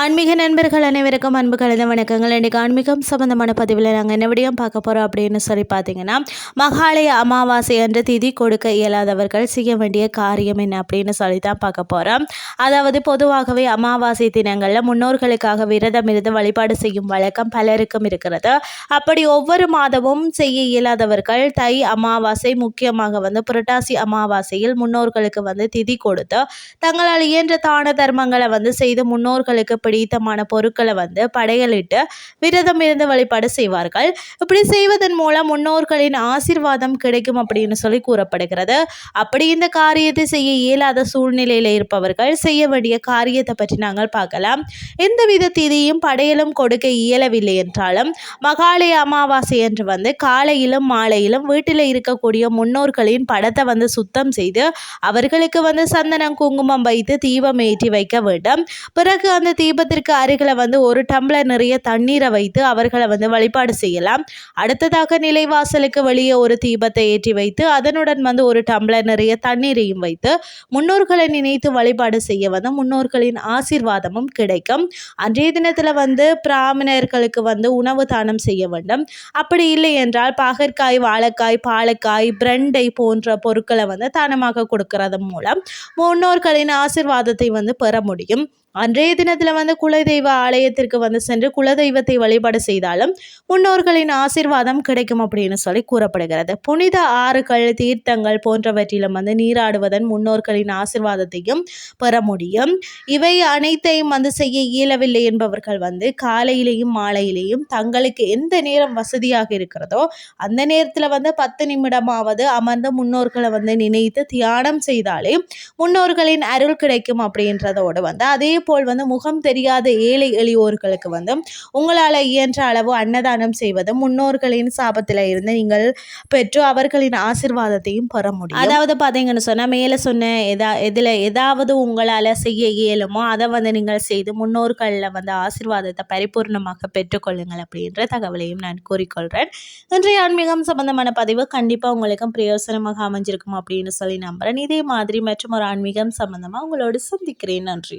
ஆன்மீக நண்பர்கள் அனைவருக்கும் அன்பு கலந்த வணக்கங்கள். இன்றைக்கு ஆன்மீகம் சம்பந்தமான பதிவில் நாங்கள் என்ன விடியும் பார்க்க போகிறோம் அப்படின்னு சொல்லி பார்த்தீங்கன்னா மகாலய அமாவாசை என்ற திதி கொடுக்க இயலாதவர்கள் செய்ய வேண்டிய காரியம் என்ன அப்படின்னு சொல்லி தான் பார்க்க போகிறோம் அதாவது பொதுவாகவே அமாவாசை தினங்களில் முன்னோர்களுக்காக விரதம் இருந்து வழிபாடு செய்யும் வழக்கம் பலருக்கும் இருக்கிறது. அப்படி ஒவ்வொரு மாதமும் செய்ய இயலாதவர்கள் தை அமாவாசை முக்கியமாக வந்து புரட்டாசி அமாவாசையில் முன்னோர்களுக்கு வந்து திதி கொடுத்து தங்களால் இயன்ற தான தர்மங்களை வந்து செய்து முன்னோர்களுக்கு பிடித்தமான பொருட்களை வந்து படையலிட்டு விரதம் இருந்து வழிபாடு செய்வார்கள். இப்படி செய்வதன் மூலம் முன்னோர்களின் ஆசிர்வாதம் கிடைக்கும் அப்படின்னு சொல்லி கூறப்படுகிறது. அப்படி இந்த காரியத்தை செய்ய இயலாத சூழ்நிலையில் இருப்பவர்கள் செய்ய வேண்டிய காரியத்தை பற்றி நாங்கள் பார்க்கலாம். எந்தவித திதியும் படையலும் கொடுக்க இயலவில்லை என்றாலும் மகாலய அமாவாசை என்று வந்து காலையிலும் மாலையிலும் வீட்டில் இருக்கக்கூடிய முன்னோர்களின் படத்தை வந்து சுத்தம் செய்து அவர்களுக்கு வந்து சந்தனம் குங்குமம் வைத்து தீபம் ஏற்றி வைக்க வேண்டும். பிறகு அந்த தீபத்திற்கு அருகில் வந்து ஒரு டம்ளர் நிறைய தண்ணீரை வைத்து அவர்களை வந்து வழிபாடு செய்யலாம். அடுத்ததாக நிலைவாசலுக்கு வெளியே ஒரு தீபத்தை ஏற்றி வைத்து அதனுடன் வந்து ஒரு டம்ளர் நிறைய தண்ணீரையும் வைத்து முன்னோர்களை நினைத்து வழிபாடு செய்ய வந்து முன்னோர்களின் ஆசீர்வாதமும் கிடைக்கும். அன்றைய தினத்தில் வந்து பிராமணர்களுக்கு வந்து உணவு தானம் செய்ய வேண்டும். அப்படி இல்லை என்றால் பாகற்காய் வாழைக்காய் பாலக்காய் பிரண்டை போன்ற பொருட்களை வந்து தானமாக கொடுக்கறது மூலம் முன்னோர்களின் ஆசிர்வாதத்தை வந்து பெற முடியும். அன்றைய தினத்தில் வந்து குலதெய்வ ஆலயத்திற்கு வந்து சென்று குலதெய்வத்தை வழிபாடு செய்தாலும் முன்னோர்களின் ஆசிர்வாதம் கிடைக்கும் அப்படின்னு சொல்லி கூறப்படுகிறது. புனித ஆறுகள் தீர்த்தங்கள் போன்றவற்றிலும் வந்து நீராடுவதன் முன்னோர்களின் ஆசிர்வாதத்தையும் பெற முடியும். இவை அனைத்தையும் வந்து செய்ய இயலவில்லை என்பவர்கள் வந்து காலையிலேயும் மாலையிலேயும் தங்களுக்கு எந்த நேரம் வசதியாக இருக்கிறதோ அந்த நேரத்தில் வந்து பத்து நிமிடமாவது அமர்ந்த முன்னோர்களை வந்து நினைத்து தியானம் செய்தாலே முன்னோர்களின் அருள் கிடைக்கும் அப்படின்றதோடு வந்து அதே போல் வந்து முகம் தெரியாத ஏழை எளியோர்களுக்கு வந்து உங்களால் இயன்ற அளவு அன்னதானம் செய்வது முன்னோர்களின் சாபத்தில் இருந்து நீங்கள் பெற்று அவர்களின் ஆசிர்வாதத்தையும் பெற முடியும். அதாவது பார்த்தீங்கன்னு சொன்னால் மேலே சொன்ன எதா எதில் ஏதாவது உங்களால் செய்ய இயலுமோ அதை வந்து நீங்கள் செய்து முன்னோர்களில் வந்து ஆசிர்வாதத்தை பரிபூர்ணமாக பெற்றுக்கொள்ளுங்கள் அப்படின்ற தகவலையும் நான் கூறிக்கொள்கிறேன் இன்றைய ஆன்மீகம் சம்பந்தமான பதிவு கண்டிப்பாக உங்களுக்கும் பிரயோசனமாக அமைஞ்சிருக்கும் அப்படின்னு சொல்லி நம்புகிறேன் இதே மாதிரி மற்றும் ஒரு ஆன்மீகம் சம்பந்தமாக உங்களோடு சந்திக்கிறேன். நன்றி.